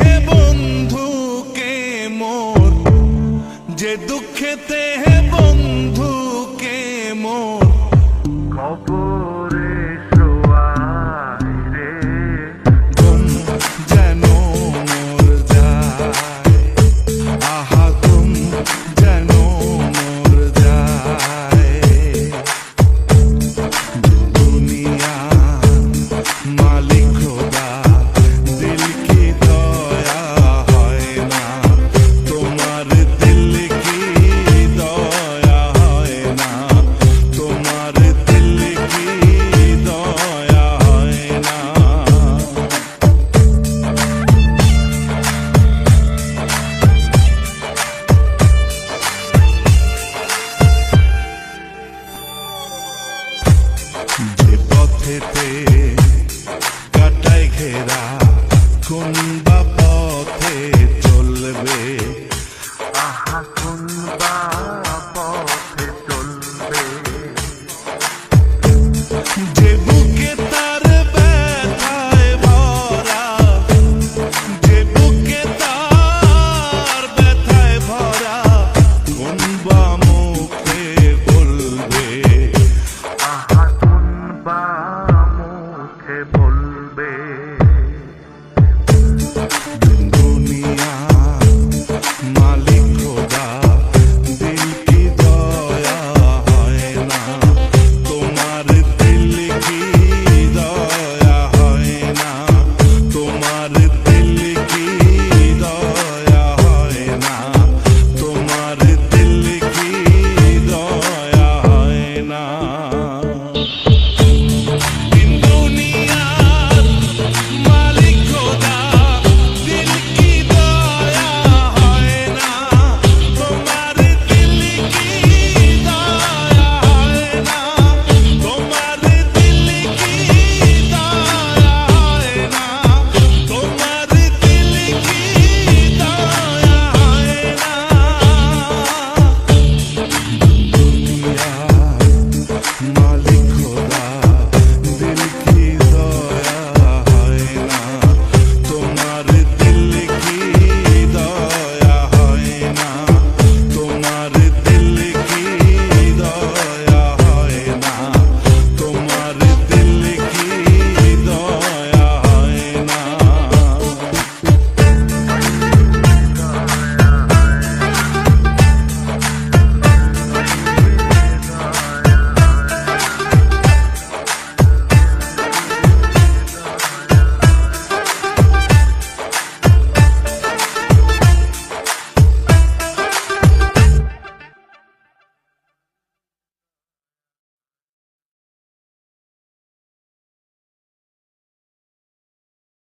হে বন্ধুকে মোর? যে দুঃখেতে হে বন্ধুকে মোর? খবর মেরা কোন বাবা